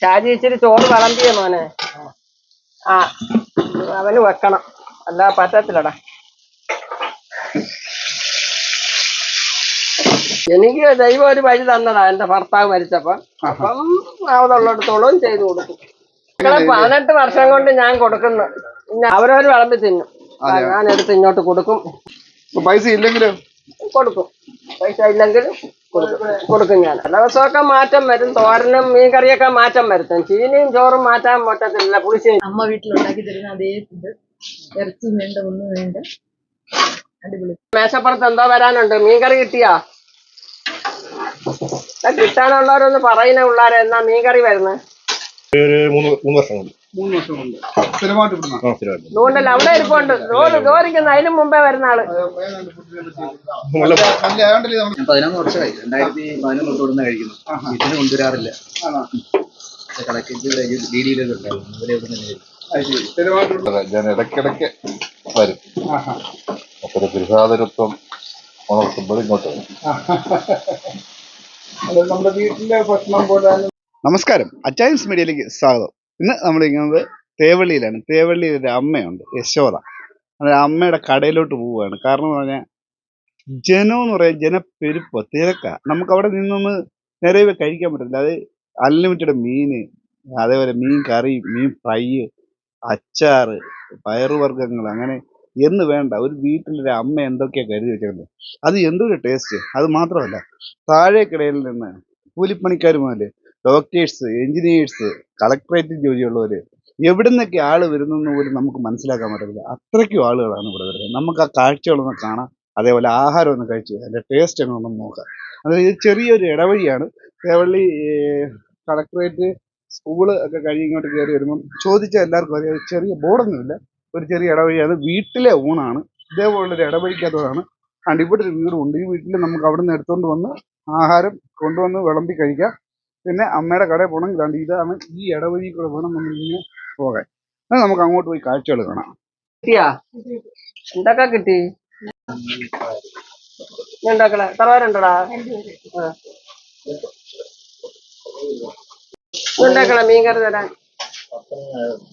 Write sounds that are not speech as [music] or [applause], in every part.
ഷാജി ഇച്ചിരി ചോറ് വിളമ്പിയ മോനെ. ആ അവന് വെക്കണം. അല്ല പറ്റത്തില്ലടാ. എനിക്ക് ദൈവം ഒരു വഴി തന്നതാ എന്റെ ഭർത്താവ് മരിച്ചപ്പം. അപ്പം അതുള്ളിടത്തോളം ചെയ്തു കൊടുക്കും. മക്കളെ പതിനെട്ട് വർഷം കൊണ്ട് ഞാൻ കൊടുക്കുന്നു. അവരവര് വിളമ്പി തിന്നും. ഞാൻ എടുത്ത് ഇങ്ങോട്ട് കൊടുക്കും. പൈസ ഇല്ലെങ്കിലും? കൊടുക്കും. പൈസ ഇല്ലെങ്കിൽ കൊടുക്കും. ഞാൻ. ദിവസമൊക്കെ മാറ്റം വരും. തോരനും മീൻ കറിയൊക്കെ മാറ്റം വരുത്തും. ചീനിയും ചോറും മാറ്റാൻ പറ്റത്തില്ല. പുളിശ്ശേരി. അമ്മ വീട്ടിലുണ്ടാക്കി തരുന്ന അതേ ഫുഡ് ഇറച്ചിയും വേണ്ട ഒന്നും വേണ്ട. അടിപൊളി. മേശപ്പുറത്ത് എന്തോ വരാനുണ്ട്. മീൻകറി കിട്ടിയാ? കിട്ടാനുള്ളവരൊന്ന് പറയുന്ന പിള്ളേരെ എന്നാ മീൻകറി വരുന്നത് ഒരു മൂന്ന് മൂന്ന് വർഷം കൊണ്ട്. മൂന്ന് വർഷം കൊണ്ട്. സ്ഥിരമായിട്ട് ഇവിടുന്ന. അതുകൊണ്ടല്ല അവിടെ ഇരിപ്പുണ്ട്. ജോലിക്കുന്ന അതിന് മുമ്പേ വരുന്ന ആൾ. നമ്മൾ പതിനൊന്ന് വർഷമായി. രണ്ടായിരത്തി പതിനൊന്ന് തൊട്ട് ഇവിടുന്ന് കഴിക്കുന്നു. ഇതിന് കൊണ്ടുവരാറില്ല. ഉണ്ടായിരുന്നു ഇവിടെ തന്നെ ഞാൻ ഇടയ്ക്കിടയ്ക്ക് വരും. അപ്പൊ ഒരു ഗൃഹാതുരത്വം ഉണർത്തുമ്പോൾ ഇങ്ങോട്ട് വരും. നമ്മുടെ വീട്ടിലെ ഭക്ഷണം പോലെ നമസ്കാരം. അറ്റൈംസ് മീഡിയയിലേക്ക് സ്വാഗതം. ഇന്ന് ഇരിക്കുന്നത് തേവള്ളിയിലാണ്. തേവള്ളിയിൽ ഒരു അമ്മയുണ്ട് യശോദ. അത് അമ്മയുടെ കടയിലോട്ട് പോവുകയാണ്. കാരണം എന്ന് പറഞ്ഞാൽ ജനം എന്ന് പറയാൻ ജനപ്പെരുപ്പ തിരക്ക. നമുക്ക് അവിടെ നിന്നൊന്ന് നിറയെ കഴിക്കാൻ പറ്റില്ല അത് അൺലിമിറ്റഡ് മീന് അതേപോലെ മീൻ കറി മീൻ ഫ്രൈ അച്ചാർ പയറുവർഗങ്ങൾ അങ്ങനെ എന്ന് വേണ്ട. ഒരു വീട്ടിലൊരു അമ്മ എന്തൊക്കെയാ കരുതി വെച്ചിട്ടുണ്ട് അത് എന്തൊരു ടേസ്റ്റ് അത് മാത്രമല്ല താഴേക്കിടയിൽ നിന്ന് കൂലിപ്പണിക്കാർ മുതൽ ഡോക്ടേഴ്സ് എഞ്ചിനീയേഴ്സ് കളക്ടറേറ്റ് ജോലിയുള്ളവർ എവിടെ നിന്നൊക്കെ ആൾ വരുന്നെന്ന് പോലും നമുക്ക് മനസ്സിലാക്കാൻ പറ്റത്തില്ല. അത്രയ്ക്കും ആളുകളാണ് ഇവിടെ വരുന്നത്. നമുക്ക് ആ കാഴ്ചകളൊന്ന് കാണാം. അതേപോലെ ആഹാരം ഒന്ന് കഴിച്ച് അതിന്റെ ടേസ്റ്റ് ഒന്ന് നോക്കാം. അതായത് ചെറിയൊരു ഇടവഴിയാണ്. ഇടവള്ളി കളക്ടറേറ്റ് സ്കൂൾ ഒക്കെ കഴിഞ്ഞ് ഇങ്ങോട്ട് കയറി വരുമ്പം ചോദിച്ചാൽ എല്ലാവർക്കും അറിയാം ചെറിയ ബോർഡൊന്നുമില്ല. ഒരു ചെറിയ ഇടവഴിയാണ് വീട്ടിലെ ഊണാണ്. ഇതേപോലുള്ളൊരു ഇടവഴിക്കാത്തതാണ് കണ്ടിപ്പോട്ട് ഒരു വീടുണ്ട് ഈ വീട്ടിൽ നമുക്ക് അവിടെ നിന്ന് എടുത്തുകൊണ്ട് വന്ന് ആഹാരം കൊണ്ടുവന്ന് വിളമ്പി കഴിക്കാം. പിന്നെ അമ്മയുടെ കടയിൽ പോകണമെങ്കിൽ ദാണ്ട് ഇതാണ് ഈ ഇടവഴി കൂടെ വേണം നമ്മൾ ഇങ്ങനെ പോകാൻ. എന്നാൽ നമുക്ക് അങ്ങോട്ട് പോയി കാഴ്ചകൾ കാണാം. കിട്ടിയാ? എന്തൊക്കെ കിട്ടി? തറവാരുണ്ടടാ ഉണ്ടാക്കല മീൻ കറി തരാൻ.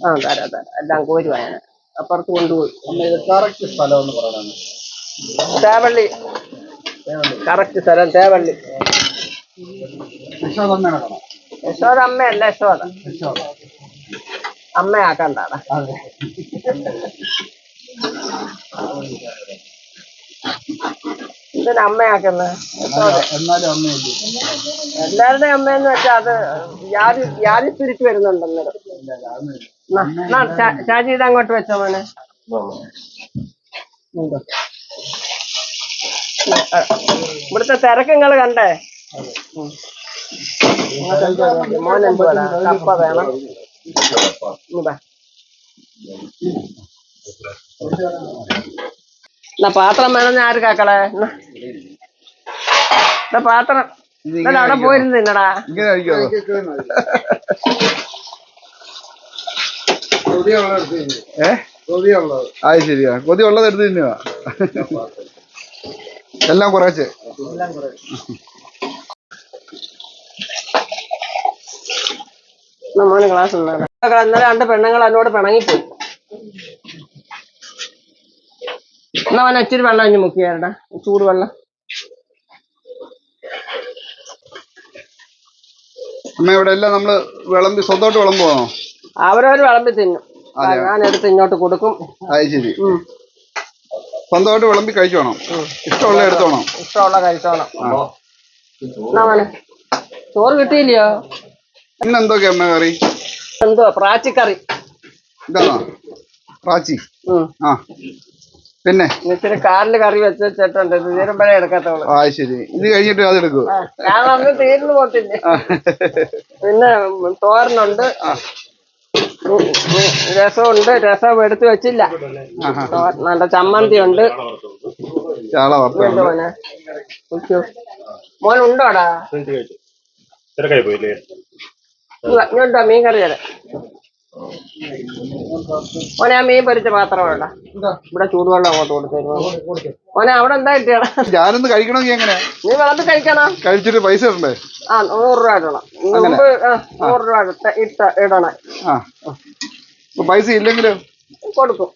ആ തരാം തരാം. എല്ലാം കോരി വായന അപ്പുറത്ത് കൊണ്ടുപോയി. കറക്റ്റ് സ്ഥലം എന്ന് പറയുന്നത് തേവള്ളി. കറക്റ്റ് സ്ഥലം തേവള്ളി. യശോദമ്മയുടെ കട യശോദ അമ്മയല്ല യശോദ. അതെ. എന്തിനാ അമ്മയാക്കുന്നത് എന്നാലും അമ്മയില്ലേ. എല്ലാവരുടെയും അമ്മയെന്ന് വെച്ചാൽ അത് വ്യാധി വ്യാധി തിരിച്ചു വരുന്നുണ്ടെന്നത് ഷാജി ഇത് അങ്ങോട്ട് വെച്ചോ മോനെ. ഇവിടുത്തെ തിരക്ക് നിങ്ങൾ കണ്ടേ? എന്തുവാ? കപ്പ വേണം എന്നാ പാത്രം വേണമെന്ന് ആര് കാക്കളെ? എന്നാ. പാത്രം. എന്നാ അവിടെ പോയിരുന്നു കൊതിയുള്ളത് അത് ശരിയാ. കൊതി ഉള്ളത് എടുത്ത് തിന്നുക എല്ലാം കുറച്ച് നമ്മൾ ക്ലാസ് ഇന്നലെ രണ്ട് പെണ്ണുങ്ങൾ എന്നോട് പിണങ്ങിപ്പോയി. എന്നാ അവൻ ഇച്ചിരി വെള്ളം അഞ്ഞു മുക്കിയാരടാ. ചൂടുവെള്ളം അമ്മ ഇവിടെ എല്ലാം നമ്മൾ വിളമ്പി സ്വന്തമായിട്ട് വിളമ്പുവാണോ? അവരവര് വിളമ്പി തിന്നും. ഞാൻ എടുത്ത് ഇങ്ങോട്ട് കൊടുക്കും. അത് ശരി. സ്വന്തമായിട്ട് വിളമ്പി കഴിച്ചോണം. ഇഷ്ടമുള്ള എടുത്തോണം? ഇഷ്ടമുള്ള കഴിച്ചോണം. ചോറ് കിട്ടിയില്ലയോ? ഇന്ന് എന്തൊക്കെയാ അമ്മ കറി എന്തുവാ പ്രാച്ചിക്കറി ഇതാണോ പ്രാച്ചി? ആ. പിന്നെ? ഇച്ചിരി കാലിൽ കറി വെച്ച് വെച്ചിട്ടുണ്ട്. ഇത് തീരുമ്പോഴേ ആ ശരി. ഇത് കഴിഞ്ഞിട്ട് അത് എടുക്കൂ. ഞാൻ അന്ന് തീർന്നു പോട്ടില്ല പിന്നെ തോരനുണ്ട്. രസമുണ്ട്. രസം എടുത്തു വെച്ചില്ല. നല്ല ചമ്മന്തി ഉണ്ട് ചാള തിരക്കായി പോയില്ലേ? ഇങ്ങോട്ടോ മീൻ കറി തരാം. ഓനെ ആ മീൻ പൊരിച്ച പാത്രം വേണ്ട. ഇവിടെ ചൂടുവെള്ളം അങ്ങോട്ട് കൊടുത്തു ഓനെ അവിടെ എന്താ കിട്ടിയാണ് ഞാനൊന്ന് കഴിക്കണമെങ്കിൽ എങ്ങനെ? നീ വെള്ളത്തിൽ കഴിക്കണം? കഴിച്ചിട്ട് പൈസ ഇടണ്ടേ? ആ നൂറ് രൂപ ഇടണം. മുമ്പ് ആ, നൂറ് രൂപ ഇട്ട ഇട്ട ഇടണം. ആ പൈസ ഇല്ലെങ്കിലും? കൊടുക്കും.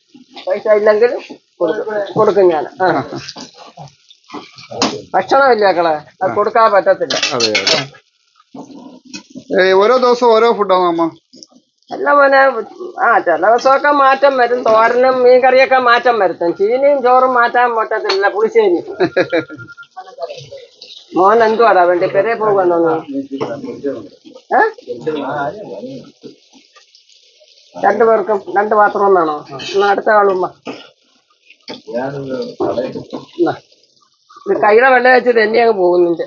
പൈസ ഇല്ലെങ്കിൽ കൊടുക്കും. കൊടുക്കും ഞാൻ. ഭക്ഷണമില്ല മക്കളെ. അത് കൊടുക്കാൻ പറ്റത്തില്ല. ഓരോ ദിവസം ഓരോ ഫുഡാണോ അമ്മ? അല്ല മോനെ ആ ചില ദിവസമൊക്കെ മാറ്റം വരും. തോരനും മീൻ കറിയൊക്കെ മാറ്റം വരുത്തും. ചീനിയും ചോറും മാറ്റാൻ പറ്റത്തില്ല പുളിശ്ശേരി. മോൻ എന്തുവാടാ വേണ്ടി പെരേ പോകുന്ന രണ്ടു പേർക്കും രണ്ട് പാത്രം ഒന്നാണോ എന്നാ അടുത്ത ആളുമ്മ എന്നാ. കൈയുടെ വെള്ളം വെച്ച് തന്നെ അങ്ങ് പോകുന്നുണ്ട്.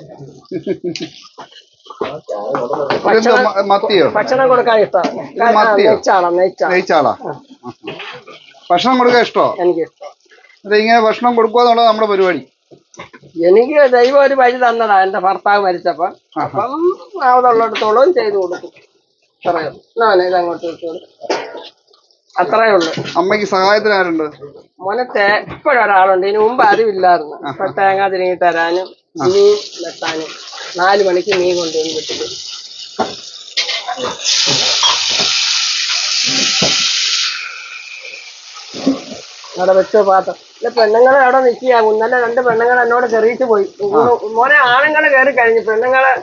[laughs] മത്തിയോ? ഭക്ഷണം കൊടുക്കാൻ ഇഷ്ടമാണ് നെയ്ച്ചാളാ ഭക്ഷണം കൊടുക്കാൻ ഇഷ്ടോ? എനിക്ക് ഇഷ്ടം ഇങ്ങനെ ഭക്ഷണം കൊടുക്കുക എന്നുള്ളത് നമ്മുടെ പരിപാടി? എനിക്ക് ദൈവം ഒരു വഴി തന്നതാ. എന്റെ ഭർത്താവ് മരിച്ചപ്പം. അപ്പം അതുള്ളിടത്തോളം ചെയ്തു കൊടുക്കും. അങ്ങോട്ട് അത്രേ ഉള്ളു. അമ്മയ്ക്ക് സഹായത്തിന് ആരുണ്ട് മോനെ തേ ഇപ്പോഴൊരാളുണ്ട്. ഇതിനു മുമ്പ് അറിവില്ലായിരുന്നു ഇപ്പൊ തേങ്ങ തിരിങ്ങി തരാനും വെട്ടാനും നാല് മണിക്ക് മീൻ കൊണ്ടുവന്ന് വിട്ടിട്ട് അവിടെ വെച്ചോ പാത്രം. ഇല്ല പെണ്ണുങ്ങളെ അവിടെ നിൽക്കുക ഇന്നലെ രണ്ട് പെണ്ണുങ്ങൾ എന്നോട് ചെറിയിച്ചു പോയി. മോനെ ആണുങ്ങളെ കയറി കഴിഞ്ഞു. പെണ്ണുങ്ങളെ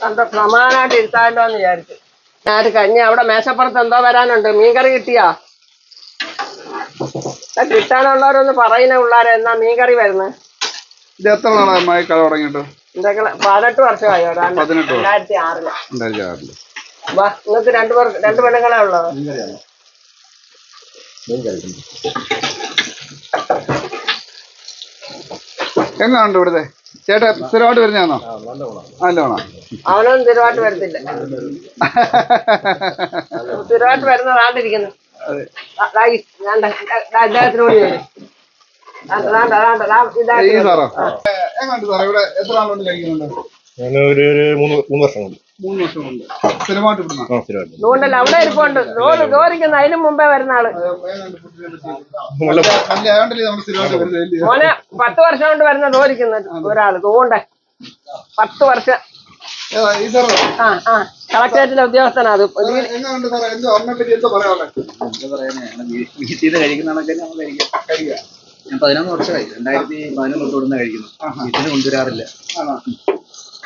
എന്താ സമാനായിട്ട് ഇരുത്താമല്ലോ എന്ന് വിചാരിച്ചു. ഞാൻ കഴിഞ്ഞ അവിടെ മേശപ്പുറത്ത് എന്തോ വരാനുണ്ട്. മീൻകറി കിട്ടിയാ? കിട്ടാനുള്ളവരൊന്ന് പറയുന്ന പിള്ളേരെ. എന്നാ മീൻകറി വരുന്നത് ഇത് എത്ര നാളായി കട തുടങ്ങിയിട്ട്? പതിനെട്ട് വർഷമായി പതിനെട്ട്. രണ്ടായിരത്തി ആറിൽ രണ്ടായിരത്തി ആറിൽ വാ നിങ്ങൾക്ക് രണ്ടു പേർ രണ്ട് പെണ്ണുങ്ങളെ ഉള്ളത് എങ്ങാണ്ട് ഇവിടുത്തെ? ചേട്ടാ സ്ഥിരമായിട്ട് വരുന്നതാണോ? നല്ലോണോ അവനൊന്നും സ്ഥിരമായിട്ട് വരത്തില്ല. [laughs] സ്ഥിരമായിട്ട് വരുന്നതാണ്ടിരിക്കുന്നു അതെ. അദ്ദേഹത്തിനോട് ചോദിച്ചു. സാറോ. സാറേ? ഇവിടെ എത്ര ആളുകൊണ്ട് കഴിക്കുന്നുണ്ട്? ഞാൻ ഒരു ഒരു മൂന്ന് മൂന്ന് വർഷം കൊണ്ട്. മൂന്ന് വർഷം കൊണ്ട്. സ്ഥിരമായിട്ട് ഇവിടുന്ന? ആ സ്ഥിരമായിട്ട്. അതുകൊണ്ടല്ല അവിടെ ഇരിപ്പുണ്ട്. ജോലി ജോലിക്കുന്ന അതിന് മുമ്പേ വരുന്ന ആൾ. മോനെ പത്ത് വർഷം കൊണ്ട് വരുന്ന ജോലിക്കുന്ന ഒരാൾ. തോണ്ട പത്ത് വർഷം. ആ ആ. കളക്ടറേറ്റിലെ ഉദ്യോഗസ്ഥനാ അത്. കഴിക്കുന്ന ഞാൻ പതിനൊന്ന് വർഷമായി. രണ്ടായിരത്തി പതിനൊന്ന് തൊട്ട് ഇവിടുന്ന് കഴിക്കുന്നു. വീട്ടിൽ കൊണ്ടുവരാറില്ല. ആണോ?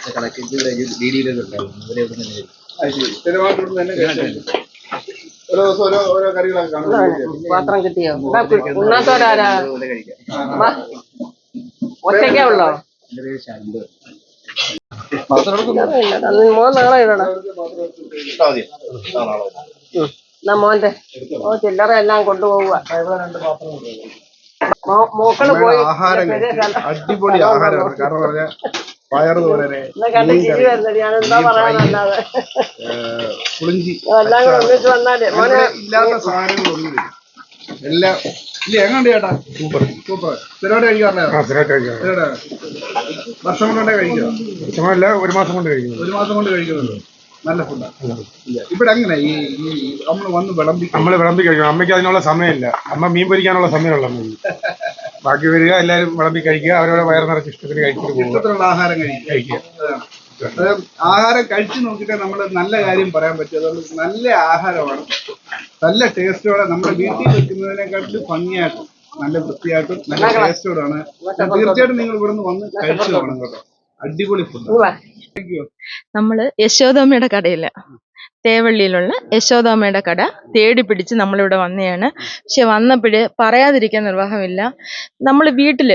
കളക്ടറേറ്റ് ഡി ഡിയിലൊക്കെ ഉണ്ടായിരുന്നു അവരെ ഇവിടെ തന്നെ പാത്രം കിട്ടിയോ? ഉണ്ണാത്തോരാരാ ഒറ്റയ്ക്കേ ഉള്ളോ? പേര് ശാന്ത്. ആ, നാളെ. എന്നാ മോന്റെ ഓ ചില്ലറ എല്ലാം കൊണ്ടുപോവുക ആഹാരം. അടിപൊളി ആഹാരമാണ് കാരണം പറഞ്ഞ പയർ തോരനെ പുളിഞ്ചി ഇല്ലാത്ത സാധനങ്ങളൊന്നും എല്ലാം ഇല്ല എങ്ങോട്ട് ചേട്ടാ? സൂപ്പർ. സൂപ്പർ. സ്ഥിരമായിട്ട് കഴിക്കാറില്ല സ്ഥിരമായിട്ട് വർഷം കൊണ്ടേ കഴിക്കുക ഭക്ഷണമല്ല ഒരു മാസം കൊണ്ട് കഴിക്കുന്നു ഒരു മാസം കൊണ്ട് കഴിക്കുന്നുണ്ട്. നല്ല ഫുഡാണ് ഇവിടെ അങ്ങനെ ഈ നമ്മൾ വന്ന് വിളമ്പി നമ്മൾ വിളമ്പി കഴിക്കണം അമ്മയ്ക്ക് അതിനുള്ള സമയമില്ല. അമ്മ മീൻ പൊരിക്കാനുള്ള സമയമുള്ള അമ്മ [laughs] ബാക്കി വരിക എല്ലാവരും വിളമ്പി കഴിക്കുക അവരവരെ വയർ നിറച്ച് ഇഷ്ടത്തിന് കഴിച്ചിട്ട് ഇഷ്ടത്തിലുള്ള ആഹാരം കഴിക്കുക. കഴിക്കുക. ആഹാരം കഴിച്ചു നോക്കിയിട്ട് നമ്മൾ നല്ല കാര്യം പറയാൻ പറ്റും. അതുകൊണ്ട് നല്ല ആഹാരമാണ്. നല്ല ടേസ്റ്റോടെ നമ്മുടെ വീട്ടിൽ വെക്കുന്നതിനെക്കാട്ടിലും ഭംഗിയായിട്ടും നല്ല വൃത്തിയായിട്ടും നല്ല ടേസ്റ്റോടാണ്. തീർച്ചയായിട്ടും നിങ്ങൾ ഇവിടെ നിന്ന് വന്ന് കഴിച്ചു പോകണം കേട്ടോ. അടിപൊളി ഫുഡ്. നമ്മൾ യശോദാമ്മയുടെ കടയിൽ തേവള്ളിയിലുള്ള യശോദാമ്മയുടെ കട തേടി പിടിച്ച് നമ്മളിവിടെ വന്നതാണ് പക്ഷെ വന്നപ്പോഴ് പറയാതിരിക്കാൻ നിർവാഹമില്ല. നമ്മൾ വീട്ടിൽ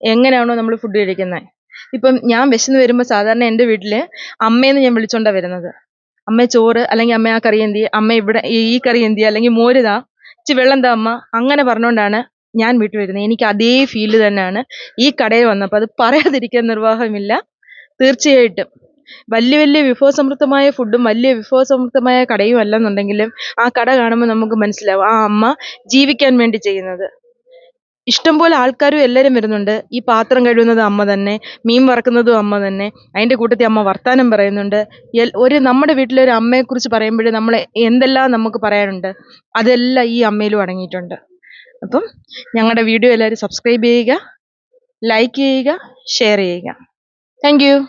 എങ്ങനെയാണോ നമ്മൾ ഫുഡ് കഴിക്കുന്നത് ഇപ്പം ഞാൻ വിശന്ന് വരുമ്പോൾ സാധാരണ എന്റെ വീട്ടിൽ അമ്മയെന്ന് ഞാൻ വിളിച്ചോണ്ടാ വരുന്നത്. അമ്മ ചോറ് അല്ലെങ്കിൽ അമ്മ ആ കറി എന്തി അമ്മ ഇവിടെ ഈ കറി എന്തി അല്ലെങ്കിൽ മോരുതാ ഇച്ചി വെള്ളം താ അമ്മ അങ്ങനെ പറഞ്ഞുകൊണ്ടാണ് ഞാൻ വീട്ടിൽ വരുന്നത് എനിക്ക് അതേ ഫീൽ തന്നെയാണ് ഈ കടയിൽ വന്നപ്പോൾ അത് പറയാതിരിക്കാൻ നിർവാഹമില്ല. തീർച്ചയായിട്ടും. വലിയ വലിയ വിഭവസമൃദ്ധമായ ഫുഡും വലിയ വിഭവസമൃദ്ധമായ കടയും അല്ലെന്നുണ്ടെങ്കിലും ആ കട കാണുമ്പോൾ നമുക്ക് മനസ്സിലാവും ആ അമ്മ ജീവിക്കാൻ വേണ്ടി ചെയ്യുന്നത്. ഇഷ്ടംപോലെ ആൾക്കാരും എല്ലാവരും വരുന്നുണ്ട്. ഈ പാത്രം കഴുകുന്നത് അമ്മ തന്നെ മീൻ വറക്കുന്നതും അമ്മ തന്നെ അതിന്റെ കൂട്ടത്തിൽ അമ്മ വർത്താനം പറയുന്നുണ്ട്. ഒരു നമ്മുടെ വീട്ടിലെ ഒരു അമ്മയെക്കുറിച്ച് പറയുമ്പോൾ നമ്മൾ എന്തെല്ലാം നമുക്ക് പറയാനുണ്ട് അതെല്ലാം ഈ അമ്മയിലും അടങ്ങിയിട്ടുണ്ട്. അപ്പം ഞങ്ങളുടെ വീഡിയോ എല്ലാവരും സബ്സ്ക്രൈബ് ചെയ്യുക ലൈക്ക് ചെയ്യുക ഷെയർ ചെയ്യുക. Thank you.